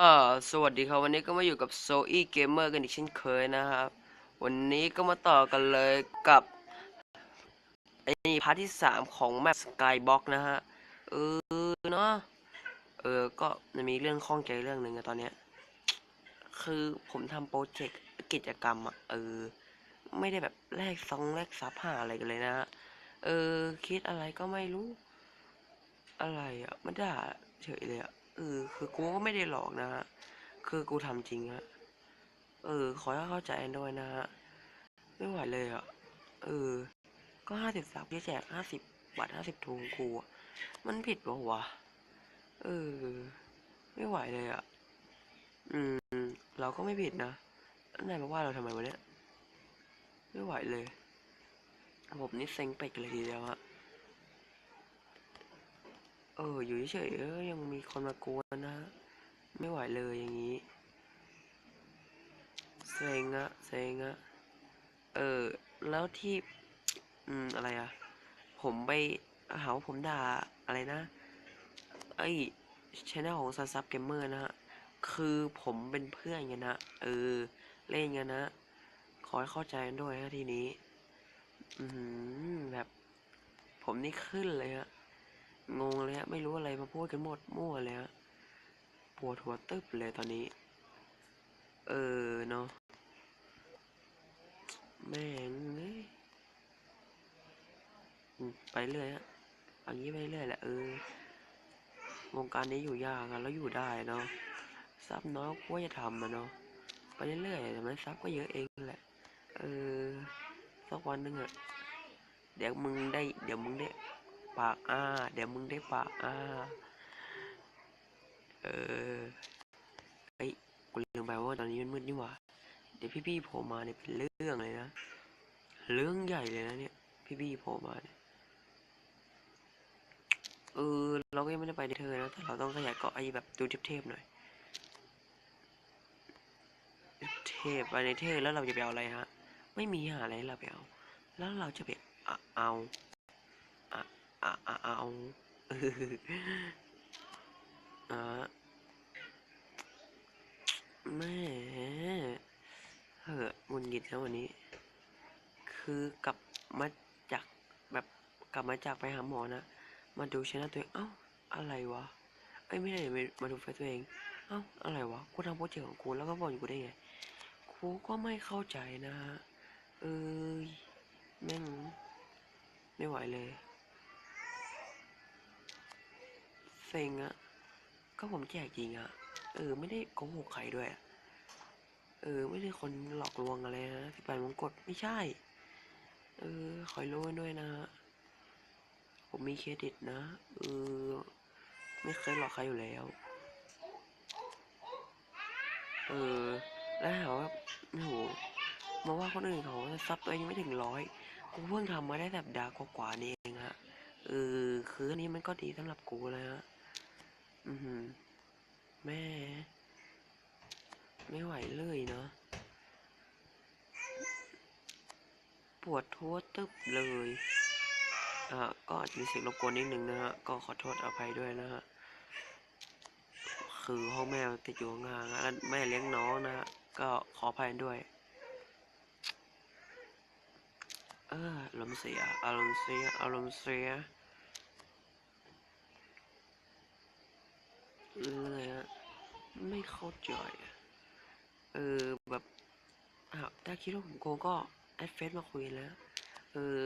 อ่าสวัสดีครับวันนี้ก็มาอยู่กับโซอี้เกมเมอร์กันอีกเช่นเคยนะครับ วันนี้ก็มาต่อกันเลยกับไอ้นี่พาร์ทที่สามของแมปสกายบ็อกนะฮะ เออเนาะเออ ก็มีเรื่องข้องใจเรื่องหนึ่งอะตอนเนี้ย คือผมทำโปรเจกต์กิจกรรมอะเออ ไม่ได้แบบแลกซองแลกซับหาอะไรกันเลยนะฮะ เออ คิดอะไรก็ไม่รู้ อะไรอะไม่ได่าเฉยเลยอะ เออ คือกูก็ไม่ได้หลอกนะฮะ คือกูทำจริงฮะ เออ ขอให้เข้าใจด้วยนะฮะ ไม่ไหวเลยอะเออ ก็ห้าสิบซับจะแจกห้าสิบบาทห้าสิบทูงกูมันผิดปะวะ เออ ไม่ไหวเลยอะอืม เราก็ไม่ผิดนะนายมาว่าเราทำไมวะเนี่ย ไม่ไหวเลย ผมนี่เซ็งเป็กเลยทีเดียวฮะ เออ อยู่เฉยๆเออยังมีคนมากวนนะ ไม่ไหวเลยอย่างนี้เซ็งอะเซ็งอะเออ แล้วที่ อืม อะไรอะผมไปหาว่าผมด่าอะไรนะ ไอ้ชแนลของซัซับเกมเมอร์นะฮะ คือผมเป็นเพื่อนกันนะ เออ เล่นกันนะ ขอให้เข้าใจกันด้วยนะทีนี้ อือหือแบบ ผมนี่ขึ้นเลยฮะ งงเลยฮะไม่รู้อะไรมาพูดกันหมดมั่วเลยฮะปวดหัวตึ๊บเลยตอนนี้ เออเนาะแม่งเอ้ยไปเรื่อยฮะอันนี้ไปเรื่อยแหละเออวงการนี้อยู่ยากอะแล้วอยู่ได้เนาะซับน้อยก็จะทำอะเนาะไปเรื่อยๆแต่มันซับก็เยอะเองแหละ เออสักวันหนึงอะเดี๋ยวมึงได้ เดี๋ยวมึงได้ ปากอ้า เดี๋ยวมึงได้ปากอ้า เออเอ้ยกูลืมไปว่าตอนนี้มันมืดนี่หว่า เดี๋ยวพี่ๆโผล่มาเนี่ยเป็นเรื่องเลยนะ เรื่องใหญ่เลยนะเนี่ย พี่ๆโผล่มาเนี่ยเออเราก็ยังไม่ได้ไปในเธอนะแต่เราต้องขยายเกาะไอ้แบบดูเทพๆหน่อยเทพไปในเทพแล้วเราจะไปเอาอะไรฮะ ไม่มีหาอะไรเราไปเอา แล้วเราจะไปอะเอา อะอะอะเอาเอออะแม่เหอะหงุนงิดแล้ววันนี้ คือกลับมาจากแบบกลับมาจากไปหาหมอนะ มาดูชนะตัวเองเอ้าอะไรวะเอ้ยไม่ได้มามาดูเฟตัวเอง เอ้าอะไรวะกูทำโปรเจกต์ของกูแล้วก็บอกอยู่กูได้ไงกูก็ไม่เข้าใจนะฮะเอ้ยแม่งไม่ไหวเลย ซ็งอะก็ผมแจกจริงอะเออ ไม่ได้โกหกใครด้วยเออ ไม่ได้คนหลอกลวงอะไรนะที่ไปมงกฎไม่ใช่ เออคอยรู้ไว้ด้วยนะผมมีเครดิตนะเออไม่เคยหลอกใครอยู่แล้ว เออ แล้วหาว่าโอ้โหมาว่าคนอื่นเขาซับตัวเองยังไม่ถึงร้อยกูเพิ่งทำมาได้แบบดากว่าๆนี่เองฮะเออคืออันนี้มันก็ดีสำหรับกูเลยฮะ อือหือแม่ ไม่ไหวเลยเนาะปวดทั่วตึบเลยอ่าก็อาจจะมีเสียงรบกวนนิดนึงนะฮะ ก็ขอโทษอภัยด้วยนะฮะ คือห้องแม่ติดอยู่ข้างล่างอะแล้วแม่เลี้ยงน้องนะฮะ ก็ขออภัยด้วย เอออารมณ์เสียอารมณ์เสียอารมณ์เสีย เลยฮะไม่เข้าใจเออแบบอ้าวถ้าคิดว่าผมโกงก็แอดเฟซมาคุยแล้วเออ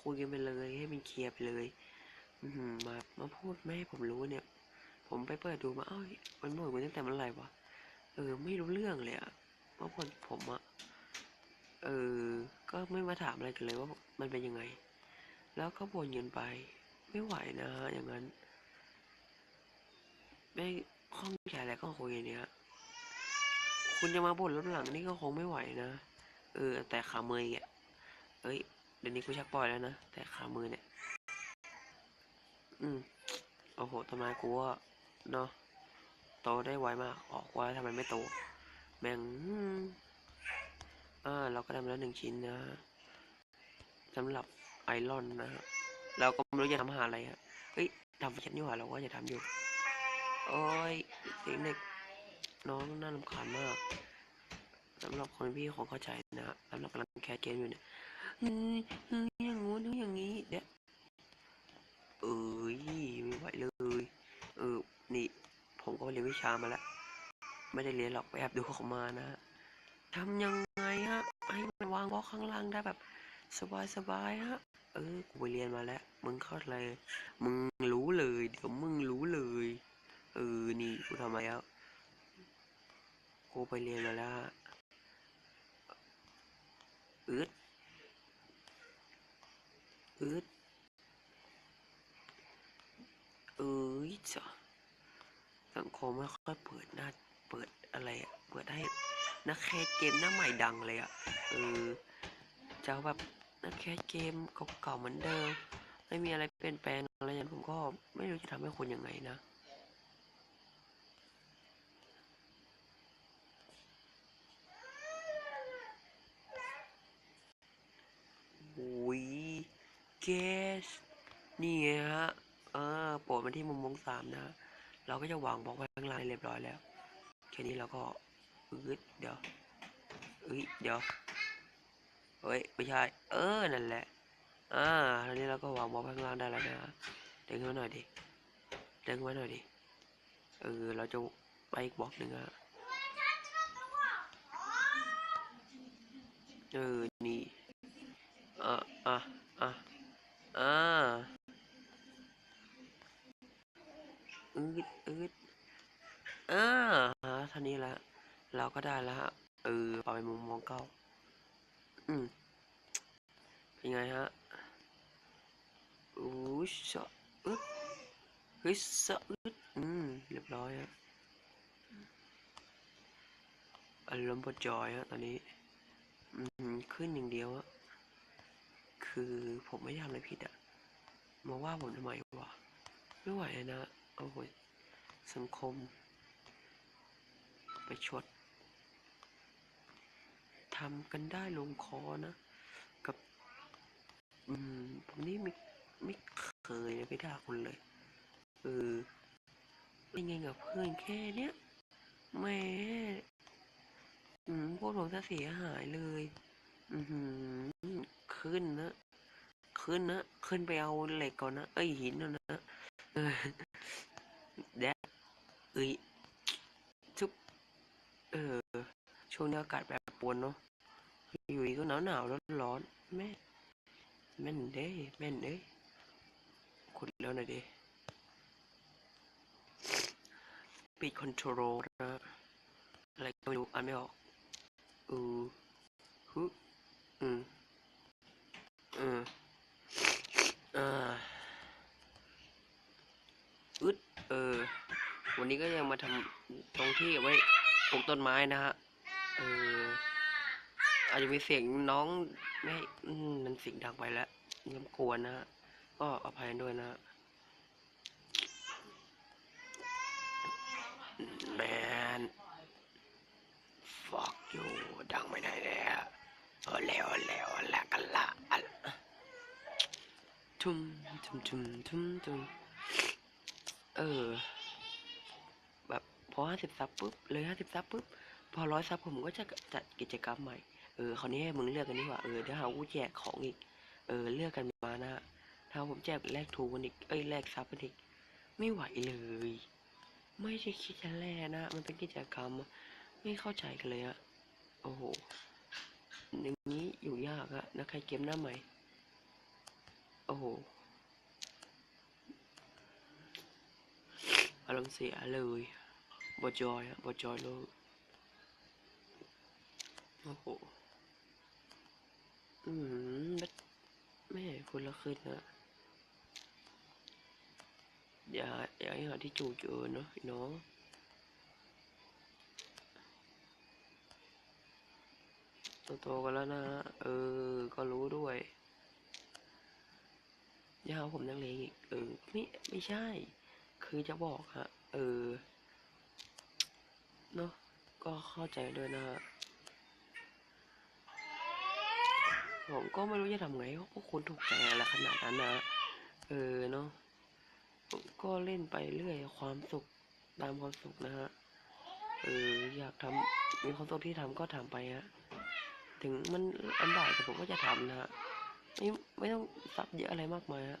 คุยกันไปเลยให้มันเคลียร์ไปเลยมามาพูดไม่ให้ผมรู้เนี่ย ผมไปเปิดดูมาเอ้ยมันบ่นมาตั้งแต่เมื่อไหร่วะเออ ไม่รู้เรื่องเลยอะเพราะผมผมอะเออ ก็ไม่มาถามอะไรกันเลยว่ามันเป็นยังไง แล้วก็บ่นเงินไป ไม่ไหวนะฮะอย่างนั้น ไม่ข้องใจอะไรก็คุยอย่างเนี้ยคุณจะมาบ่นรับหลังนี่ก็คงไม่ไหวนะ เออ แต่ขามืออะเอ้ย เดี๋ยวนี้กูชักปล่อยแล้วนะ แต่ขามือเนี่ย อืม โอ้โหทำไมกูว่าเนาะ โตได้ไวมาก ออกว่าทำไมไม่โต แม่งอ่า เราก็ได้มาแล้วหนึ่งชิ้นนะฮะสำหรับไอรอนนะฮะเราก็ไม่รู้จะทำหาอะไรฮะ เฮ้ยทำแฟชั่นนี่หว่าเราก็จะทำอยู่ โอ้ยเสียงเด็กน้องน่ารำคาญมากสำหรับคนพี่คงเข้าใจนะฮะสำหรับกำลังแคสเกมอยู่เนี่ยเฮ้ยเฮ้ยอย่างงู้นอย่างงี้เดี๋ยวเอ้ยไม่ไหวเลย เออ นี่ ผมก็เรียนวิชามาแล้ว ไม่ได้เรียนหรอกไปแอบดูเขามานะฮะทำยังไงฮะ ให้มันวางบล็อกข้างล่างได้แบบ สบายสบายฮะ เออ กูไปเรียนมาแล้ว มึงเข้าเลย มึงรู้เลย เดี๋ยวมึงรู้เลย เออ นี่กูทำมาแล้ว กูไปเรียนมาแล้วฮะอึดอึดเอ้ยจ้ะสังคมไม่ค่อยเปิดหน้า เปิดอะไรอะเปิดให้นักแคสเกมหน้าใหม่ดังเลยอะเออจะเอาแบบนักแคสเกมเก่าๆเหมือนเดิม ไม่มีอะไรเปลี่ยนแปลงอะไรอย่างนั้ผมก็ไม่รู้จะทำให้คนยังไงนะ โอ้ย เกสนี่ไงฮะเออโปรดมาที่มุมมองสามนะ เราก็จะวางบล็อกไว้ข้างล่างเรียบร้อยแล้ว แค่นี้เราก็อึดเดี๋ยวเอ้ยเดี๋ยวเฮ้ยไม่ใช่ เออ นั่นแหละ อ่าทีนี้เราก็วางบล็อกข้างล่างได้แล้วนะเด้งไว้หน่อยดิเด้งไว้หน่อยดิ เออ เราจะไปอีกบล็อกหนึ่งอะเออ นี่ อะอะอะอ่าอืดอืดอ่าฮะท่านี้ละเราก็ได้แล้วฮะ เออปรับไปมุมมองเก้า อืม เป็นไงฮะอู้สะอึด เฮ้ยสะอึดอืมเรียบร้อยฮะอารมณ์ปวดจอยฮะตอนนี้ขึ้นอย่างเดียวอะคือผมไม่ทำอะไรผิดอะมาว่าผมทำไมวะไม่ไหวนะโอ้โหสังคม ไปชดทำกันได้ลงคอนะ กับ อืมผมนี่ไม่ไม่เคยไปด่าคนเลย เออเป็นไงกับเพื่อนแค่เนี้ยแม่อืมพวกผมจะเสียหายเลย อือหือขึ้นนะ ขึ้นนะ ขึ้นไปเอาเหล็กก่อนนะ เอ้ยหินนะนะเออแดดเอ้ยชุบเออ ช่วงนี้อากาศแปรปรวนเนาะ อยู่ดีก็หนาวหนาวร้อนร้อนแม่แม่นเด้แม่นเด้ขุดแล้วน่อยดิ ปิดคอนโทรลอะไรก็ไม่รู้อ่านไม่ออกอือฮึอืมอืมอ่าอึดเออ วันนี้ก็ยังมาทำตรงที่ไว้ปลูกต้นไม้นะฮะ เออ อาจจะมีเสียงน้องไม่ อืมมันเสียงดังไปแล้วรบกวนนะฮะ ก็อภัยด้วยนะฮะ แมน fuck you ดังไม่ได้แล้วเออแล้วแล้วแล้วกันละอะทุ่มทุ่มทุ่มทุ่มทุ่มเออ แบบพอห้าสิบซับปุ๊บเลยห้าสิบซับปุ๊บพอร้อยซับผมก็จะจัดกิจกรรมใหม่ เออคราวนี้ให้มึงเลือกกันดีกว่า เออเดี๋ยวหากูแจกของอีก เออ เลือกกันมานะถ้าผมแจกแลกทูกันอีก เอ้ยแลกซับกันอีก ไม่ไหวเลย ไม่ใช่คิดจะแลกนะ มันเป็นกิจกรรม ไม่เข้าใจกันเลยอะโอ้โหอย่างนี้อยู่ยากอะนะใครเกมหน้าใหม่ โอ้โหอารมณ์เสียเลยบอจอยอะบอจอยเลยโอ้โห อืมแม่แม่คนละขึ้นนะ อย่าอย่าให้หาที่จูเจอเนาะไอ้น้องโตๆกันแล้วนะ เออ ก็รู้ด้วยอย่าเอาผมนักเลงอีก เออ ไม่ไม่ใช่ คือจะบอกฮะ เออ เนาะก็เข้าใจด้วยนะฮะผมก็ไม่รู้จะทำไงเพราะพวกคุณถูกใจอะไรขนาดนั้นนะ เออเนาะ ก็เล่นไปเรื่อยความสุขตามความสุขนะฮะเอออยากทำมีความสุขที่ทำก็ทำไปฮะถึงมันลำบากแต่ผมก็จะทำนะฮะไม่ไม่ต้องซับเยอะอะไรมากมายฮะ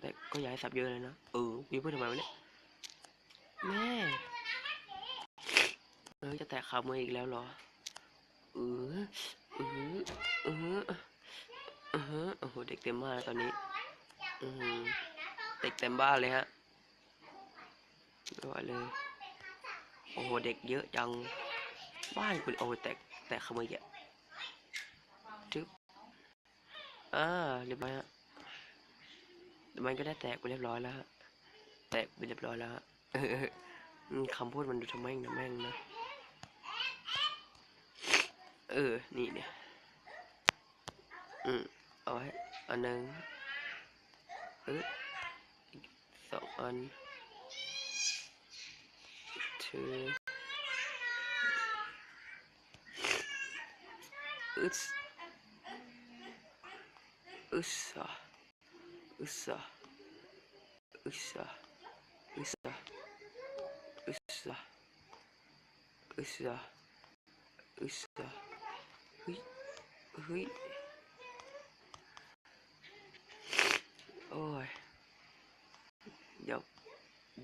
แต่ก็อย่าให้ซับเยอะเลยนะเออกูจะพูดทำไมวะเนี่ยแม่เออจะแตะขามืออีกแล้วเหรอเออเออเออเออโอ้โหเด็กเต็มบ้านแล้วตอนนี้อืม เด็กเต็มบ้านเลยฮะไม่ไหวเลย โอ้โห เด็กเยอะจัง บ้านคุณโอ้แตกแตกขโมยอะทึบอ่าเรียบร้อยฮะแมันก็ได้แตกไปเรียบร้อยแล้วฮะ แตกไปเรียบร้อยแล้วฮะคำพูดมันดูทำแม่งนะแม่งนะ เออ นี่เนี่ย อืม เอาไว้ อันหนึ่งเออ สองอันถืออึสอึสอะอึ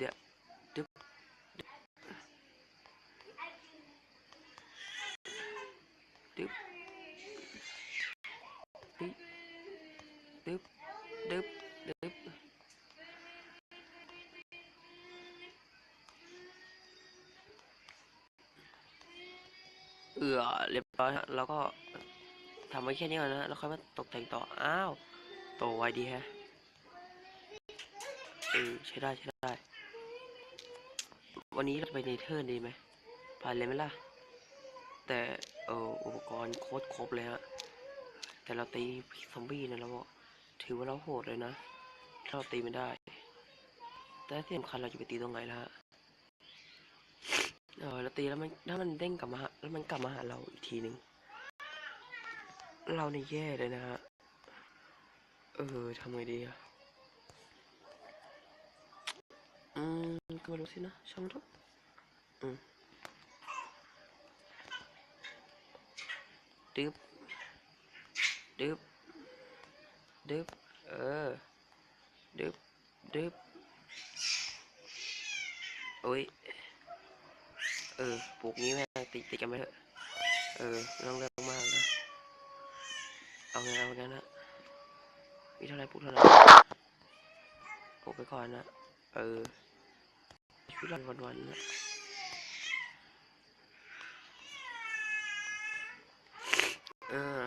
ดี๋ยวดึบดึบดึบดึบดึบดึบเอือเรียบร้อยฮะแล้วก็ทำไว้แค่นี้ก่อนนะแล้วค่อยมาตกแต่งต่อ อ้าว โตไวดีฮะเออใช้ได้ ใช้ได้ วันนี้เราไปเนเธอร์ดีไหมผ่านเลยไหมล่ะ แต่เอออุปกรณ์โคตรครบเลยฮะ แต่เราตีซอมบี้นี่ยเราถือว่าเราโหดเลยนะ ถ้าเราตีไม่ได้ แต่ที่สำคัญเราจะไปตีตรงไหนล่ะฮะเออเราตีแล้วมันถ้ามันเด้งกลับมาแล้วมันกลับมาหาเราอีกทีหนึ่งเราเนี่ยแย่เลยนะฮะ เออทำไงดีอะ อืมก็ไม่รู้สินะช่างมันเถอืมดึบดึบดึบเออดึบดึบโอ้ยเออปลูกนี้แม่ติดติดกันไปเถอะเออไม่ต้องเรื่องมากนะเอาไงเอาไงนะมีเท่าไหรปลูกเท่านั้นปลูกไปก่อนนะเออ ชีวิตวันวันๆนะเออ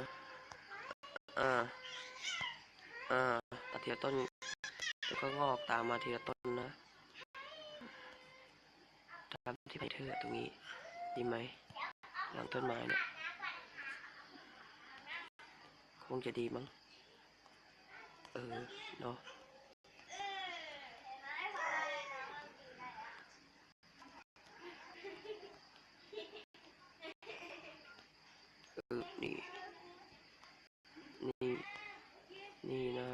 เออเออตัดทีละต้นแล้วก็งอกตามมาทีละต้นนะตามที่ไปเธอตรงนี้ดีไหมหลังต้นไม้เนี่ยคงจะดีมั้งเออเนาะ เออ นี่ นี่ นี่นะ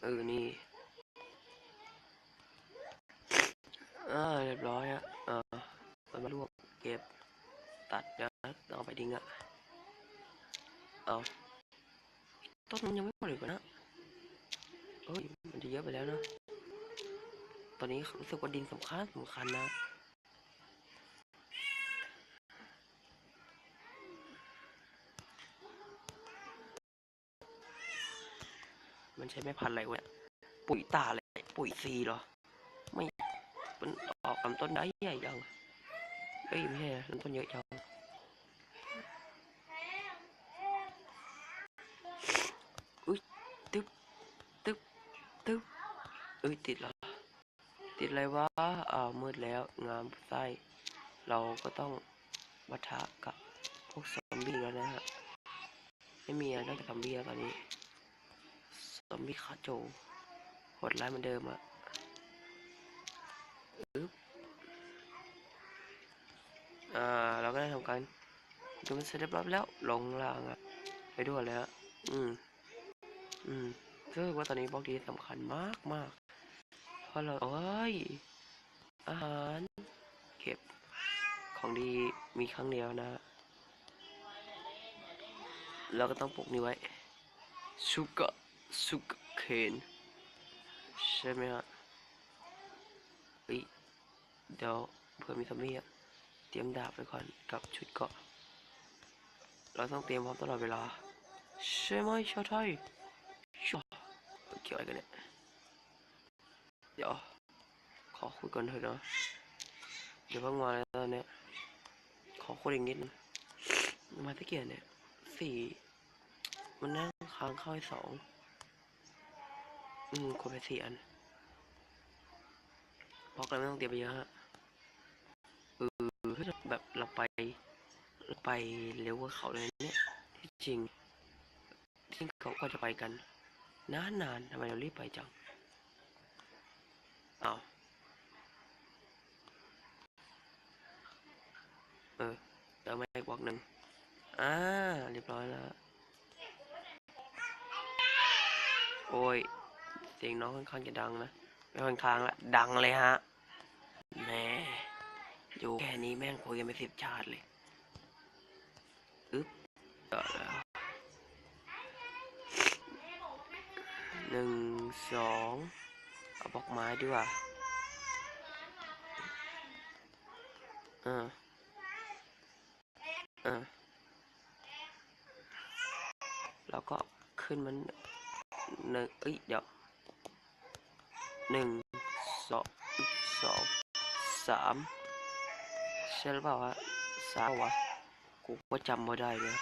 เออ นี่ อ่า เรียบร้อยอะอ่ามันมารวบเก็บ ตัดนะเอาไปทิ้งอะเอาต้นมันยังไม่หมดเลยนะเอ้ยมันจะเยอะไปแล้วนะ ตอนนี้รู้สึกว่าดินสำคัญสำคัญนะมันใช้ไม่พันอะไรวะปุ๋ยตาอะไรปุ๋ยซีเหรอ ไม่ มันออกลำต้นได้ใหญ่จังเอ้ยไม่ใช่ลำต้นเยอะจังอุ้ยตึ๊บตึ๊บตึ๊บเอ้ยติดเหรอติดอะไรวะอ้าวมืดแล้วงามไส้เราก็ต้องมาทะกับพวกซอมบี้แล้วนะฮะไม่มีอะไรนอกจากซอมบี้แล้วตอนนี้ซอมบี้ขาโจโหดร้ายเหมือนเดิมอะอึ๊บอ่าเราก็ได้ทำการดูมันเสร็จเรียบร้อยแล้วลงล่างอะไปด้วยแล้วอืมอืมรู้สึกว่าตอนนี้บล็อกดีสำคัญมากมาก เพราะเราโอ้ย อาหาร เก็บ ของดีมีครั้งเดียวนะ เราก็ต้องปลูกนี่ไว้สุกะสุกเคนใช่ไหมฮะเฮ้ยเดี๋ยวเผื่อมีซอมบี้อะเตรียมดาบไว้ก่อนกับชุดเกาะ เราต้องเตรียมพร้อมตลอดเวลาใช่ไหมชาวไทยชัวเกี่ยวอะไรกันเนี่ย เดี๋ยว ขอคุยกันเถอะเนาะเดี๋ยวเพิ่งมาเลยตอนเนี้ย ขอคุยอีกนิดนึงมาตะเกียบเนี่ยสี่มันนั่งค้างเข้าไปสองอืมกดไปสี่อันบอกเลยไม่ต้องเตรียมไปเยอะฮะเออแบบเราไปเราไปเร็วกว่าเขาเลยเนี่ยที่จริงที่เขาก็จะไปกัน นานๆทำไมเรารีบไปจัง เอาเออเติมมาอีกบล็อกหนึ่งอ่าเรียบร้อยแล้ว โอ้ย เสียงน้องค่อนข้างจะดังนะไม่ค่อนข้างละดังเลยฮะแหม่อยู่แค่นี้แม่งคุยกันไปสิบชาติเลยอึ๊บต่อแล้วหนึ่งสอง บอกไม้ดีกว่าเออเออแล้วก็ขึ้นมันหนึ่งเอ้ยเดี๋ยวหนึ่งสองสองสามใช่หรือเปล่าวะสามวะกูก็จำไม่ได้เลย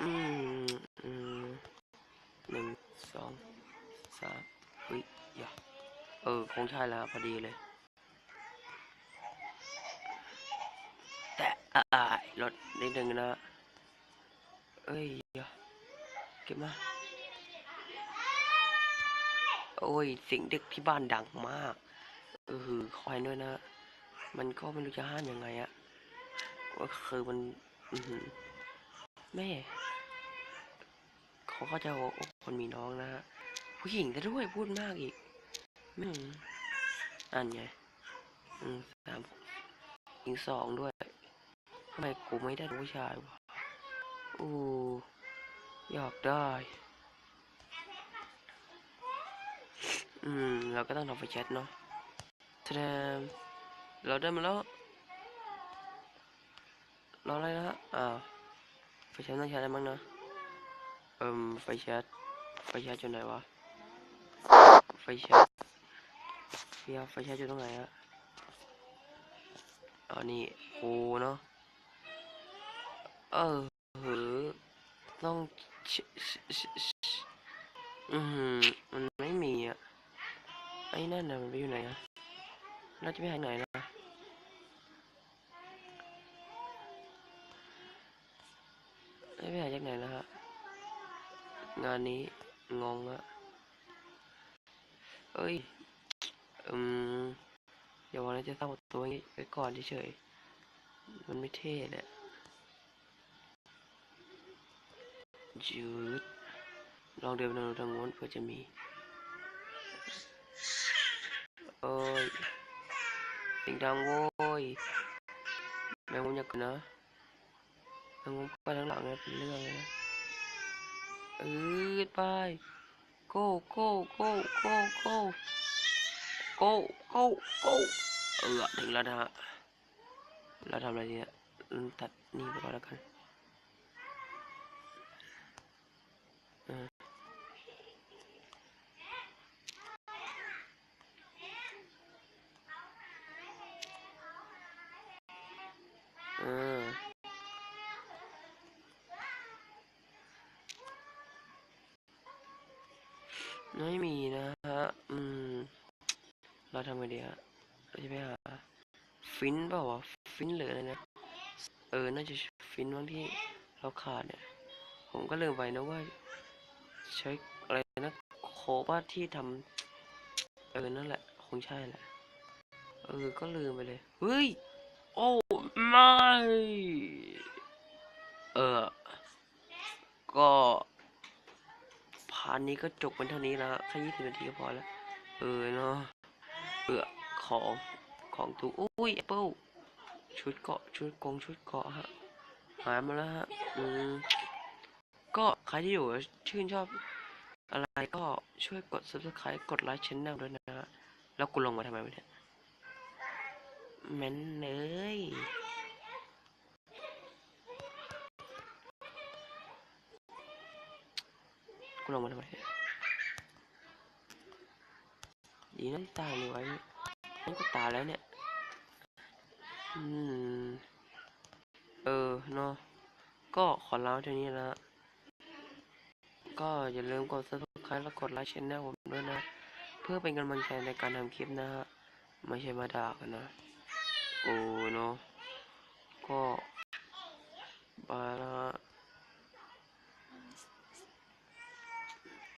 อืมอืมหนึ่งสองสามเฮ้ยอย่า เออ คงใช่แล้วพอดีเลย แต่อ่ารถนิดนึงนะ เอ้ยอย่าเก็บมา โอ้ยเสียงเด็กที่บ้านดังมากเออคอยด้วยนะ มันก็ไม่รู้จะห้ามยังไงอะก็คือมันแม่เขาก็จะหัวอกคนมีน้องนะฮะผู้หญิงซะด้วยพูดมากอีก อืมอันไงอืมสามหญิงสองด้วยทำไมกูไม่ได้ผู้ชายวะอู้อยากได้ อืม เราก็ต้องทำไฟแชทเนาะแสดงเราได้มาแล้ว เรออะไรนะอ่าไฟแชทต้องใช้อะไรบ้างนะ เอิ่มไฟแชทไฟแชทอยู่ไหนวะไฟแชท เฮียไฟแชทอยู่ตรงไหนอะอ๋อนี่โอ้เนาะ เออเหอต้องชอือหือมันไม่มีอะ ไอ้นั่นน่ะมันไปอยู่ไหนอะน่าจะไปทางไหนนะไม่ไปหาจากไหนนะฮะ งานนี้งงอะเอ้ย อืมอย่าวันนี้จะสร้างตัวงี้ไว้ก่อนเฉยมันไม่เท่เลยจืดลองเดินไปทางโน้นเพื่อจะมีโอ้ยสียงดังโว้ยแมงมุมอยากกินนะแมงมุมไปทางหลังนี่ยเป็นเรื่องเลยนะอืดไป go go go go go go go go เออถึงแล้วนะฮะเราทำอะไรดีเนี่ยตัดนี่ไปก่อนแล้วกันเออไม่มีนะฮะ อืม เราทำไงดีฮะเราจะไปหาฟินเปล่าวะฟินหรืออะไรนะ เออ น่าจะฟินบางที่เราขาดเนี่ย ผมก็ลืมไปนะว่าใช้อะไรนะโคบ้าที่ทำเออ นั่นแหละ คงใช่แหละ เออ ก็ลืมไปเลย เฮ้ย โอ้ไม่เออ ก็พาร์ทนี้ก็จบเป็นเท่านี้แล้วแค่ยี่สิบนาทีก็พอแล้ว เออเนาะ เออของของถูกอุ้ยแอปเปิลชุดเกาะชุดกงชุดเกาะฮะหายมาแล้วฮะอืมก็ใครที่อยู่ชื่นชอบอะไรก็ช่วยกด subscribe กดไลค์ช่องด้วยนะฮะแล้วกูลงมาทำไมวะเนี่ยแม่นเลยกูลงมาทำไมเนี่ย ดีนั่นตายเลยไว้นี่ก็ตายแล้วเนี่ย อืม เออเนาะ ก็ขอเล่าเท่านี้ละก็อย่าลืมกด Subscribe และกดไลค์ช่องผมด้วยนะ เพื่อเป็นกำลังใจในการทำคลิปนะฮะ ไม่ใช่มาด่ากันนะ โอ้เนาะ ก็บายละ